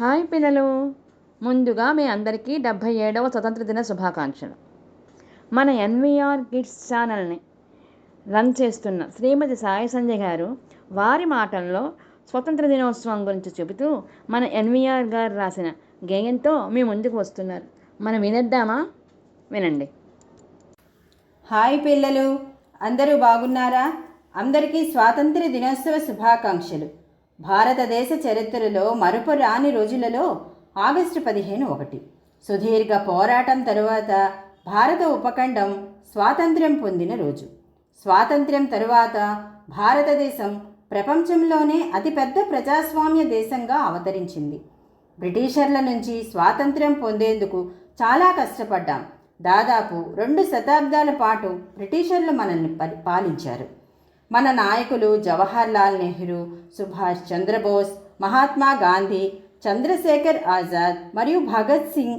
Hi పిల్లలు. ముందుగా మీ అందరికీ డెబ్భై ఏడవ స్వతంత్ర దిన శుభాకాంక్షలు. మన ఎన్విఆర్ కిడ్స్ ఛానల్ని రన్ చేస్తున్న శ్రీమతి సాయి సంజయ్ గారు వారి మాటల్లో స్వతంత్ర దినోత్సవం గురించి చెబుతూ మన ఎన్విఆర్ గారు రాసిన గేయంతో మీ ముందుకు వస్తున్నారు. మనం వినేద్దామా? వినండి. హాయ్ పిల్లలు. అందరూ బాగున్నారా? అందరికీ స్వాతంత్ర దినోత్సవ శుభాకాంక్షలు. భారతదేశ చరిత్రలో మరుపు రాని రోజులలో ఆగస్టు పదిహేను ఒకటి. సుదీర్ఘ పోరాటం తరువాత భారత ఉపఖండం స్వాతంత్ర్యం పొందిన రోజు. స్వాతంత్ర్యం తరువాత భారతదేశం ప్రపంచంలోనే అతిపెద్ద ప్రజాస్వామ్య దేశంగా అవతరించింది. బ్రిటిషర్ల నుంచి స్వాతంత్ర్యం పొందేందుకు చాలా కష్టపడ్డాం. దాదాపు రెండు శతాబ్దాల పాటు బ్రిటిషర్లు మనల్ని పరి- పాలించారు. మన నాయకులు జవహర్లాల్ నెహ్రూ సుభాష్ చంద్రబోస్ మహాత్మా గాంధీ చంద్రశేఖర్ ఆజాద్ మరియు భగత్ సింగ్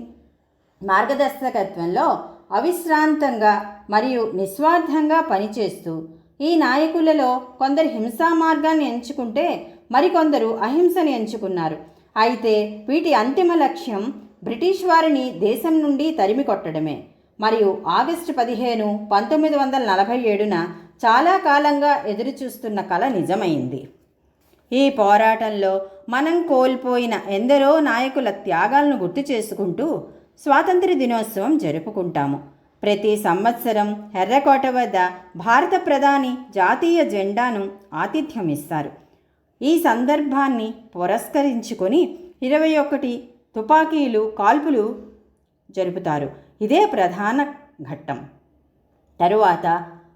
మార్గదర్శకత్వంలో అవిశ్రాంతంగా మరియు నిస్వార్థంగా పనిచేస్తూ ఈ నాయకులలో కొందరు హింసా మార్గాన్ని ఎంచుకుంటే మరికొందరు అహింసను ఎంచుకున్నారు. అయితే వీటి అంతిమ లక్ష్యం బ్రిటిష్ వారిని దేశం నుండి తరిమి కొట్టడమే మరియు ఆగస్టు పదిహేను పంతొమ్మిది వందల నలభై ఏడున చాలా కాలంగా ఎదురుచూస్తున్న కళ నిజమైంది. ఈ పోరాటంలో మనం కోల్పోయిన ఎందరో నాయకుల త్యాగాలను గుర్తు చేసుకుంటూ స్వాతంత్ర దినోత్సవం జరుపుకుంటాము. ప్రతి సంవత్సరం ఎర్రకోట వద్ద భారత ప్రధాని జాతీయ జెండాను ఆతిథ్యం ఇస్తారు ఈ సందర్భాన్ని పురస్కరించుకొని ఇరవై ఒకటి తుపాకీలు కాల్పులు జరుపుతారు. ఇదే ప్రధాన ఘట్టం. తరువాత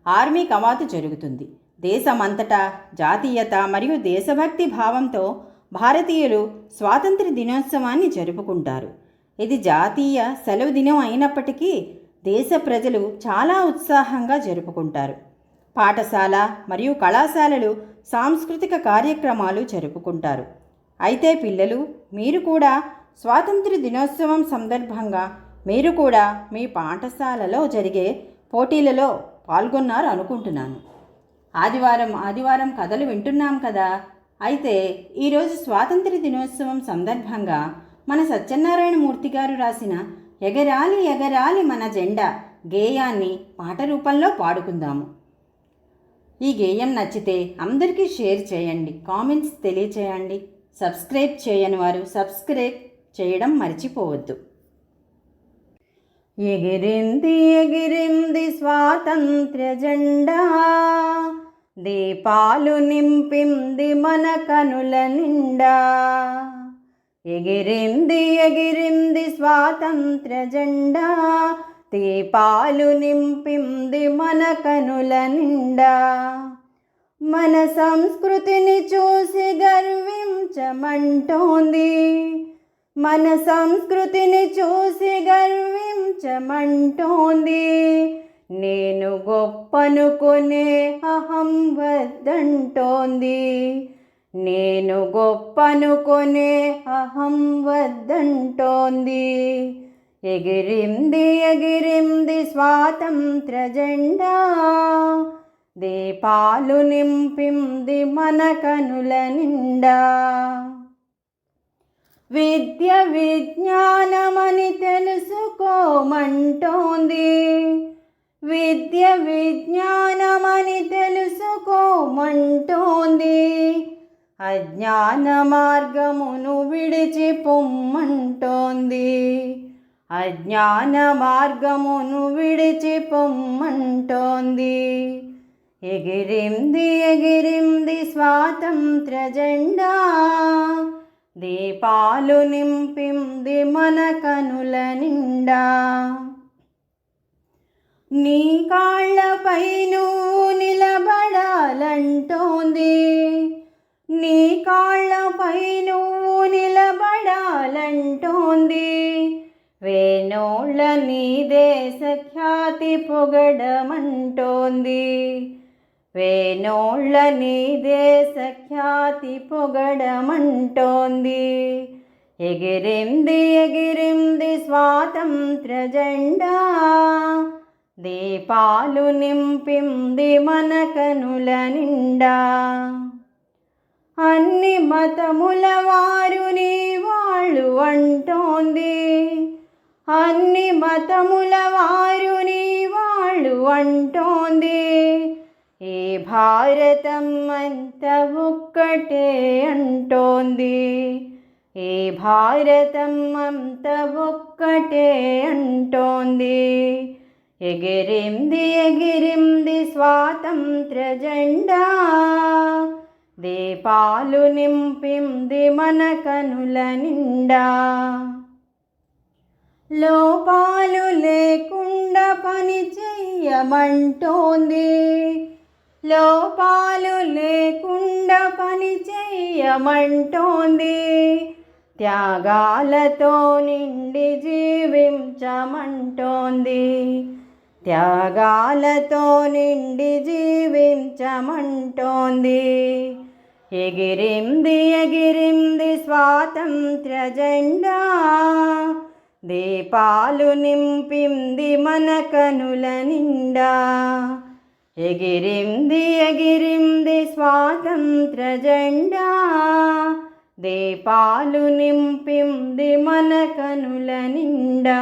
ఆర్మీ కవాతు జరుగుతుంది. దేశమంతటా జాతీయత మరియు దేశభక్తి భావంతో భారతీయులు స్వాతంత్ర దినోత్సవాన్ని జరుపుకుంటారు. ఇది జాతీయ సెలవు దినం అయినప్పటికీ దేశ ప్రజలు చాలా ఉత్సాహంగా జరుపుకుంటారు. పాఠశాల మరియు కళాశాలలు సాంస్కృతిక కార్యక్రమాలు జరుపుకుంటారు. అయితే పిల్లలు మీరు కూడా స్వాతంత్ర దినోత్సవం సందర్భంగా మీరు కూడా మీ పాఠశాలలో జరిగే పోటీలలో పాల్గొన్నారు అనుకుంటున్నాను. ఆదివారం ఆదివారం కథలు వింటున్నాం కదా? అయితే ఈరోజు స్వాతంత్ర దినోత్సవం సందర్భంగా మన సత్యనారాయణ మూర్తి గారు రాసిన ఎగరాలి ఎగరాలి మన జెండా గేయాన్ని పాట రూపంలో పాడుకుందాము. ఈ గేయం నచ్చితే అందరికీ షేర్ చేయండి కామెంట్స్ తెలియచేయండి. సబ్స్క్రైబ్ చేయని వారు సబ్స్క్రైబ్ చేయడం మర్చిపోవద్దు. ఎగిరింది ఎగిరింది స్వాతంత్ర్య జెండా. దీపాలు నింపింది మన కనుల నిండా. ఎగిరింది ఎగిరింది స్వాతంత్ర్య జెండా. దీపాలు నింపింది మన కనుల నిండా. మన సంస్కృతిని చూసి గర్వించమంటోంది. మన సంస్కృతిని చూసి గర్వించమంటోంది. నేను గొప్పనుకునే అహం వద్దంటోంది. నేను గొప్పనుకునే అహం వద్దంటోంది. ఎగిరింది ఎగిరింది స్వాతంత్ర జెండా. దీపాలు నింపింది మన కనుల నిండా. విద్య విజ్ఞానమని తెలుసుకోమంటోంది. విద్య విజ్ఞానమని తెలుసుకోమంటోంది. అజ్ఞాన మార్గమును విడిచి పొమ్మంటోంది. అజ్ఞాన మార్గమును విడిచి పొమ్మంటోంది. ఎగిరింది ఎగిరింది స్వాతంత్ర జెండా. దీపాలు నింపింది మన కనుల నిండా. నీ కాళ్ళపైను నిలబడాలంటోంది. నీ కాళ్ళపై నువ్వు నిలబడాలంటోంది. వేణోళ్ళ నీ దేశ ఖ్యాతి పొగడమంటోంది. వేణోళ్ళ నీ దేశ ఖ్యాతి పొగడమంటోంది. ఎగిరింది ఎగిరింది స్వాతంత్ర జెండా. దీపాలు నింపింది మన కనుల నిండా. అన్ని మతముల వారు నీ వాళ్ళు అంటోంది. అన్ని మతముల వారు నీ వాళ్ళు అంటోంది. భారతం అంత ఒక్కటే అంటోంది. ఏ భారతం అంత ఒక్కటే అంటోంది. ఎగిరింది ఎగిరింది స్వాతంత్ర జెండా. దీపాలు నింపింది మన కనుల నిండా. లోపాలు లేకుండా పని చెయ్యమంటోంది. లోపాలు లేకుండా పని చేయమంటోంది త్యాగాలతో నిండి జీవించమంటోంది. త్యాగాలతో నిండి జీవించమంటోంది. ఎగిరింది ఎగిరింది స్వాతంత్ర జెండా. దీపాలు నింపింది మన కనుల నిండా. ఎగిరింది ఎగిరింది స్వాతంత్ర జెండా. దీపాలు నింపింది మన కనుల నిండా.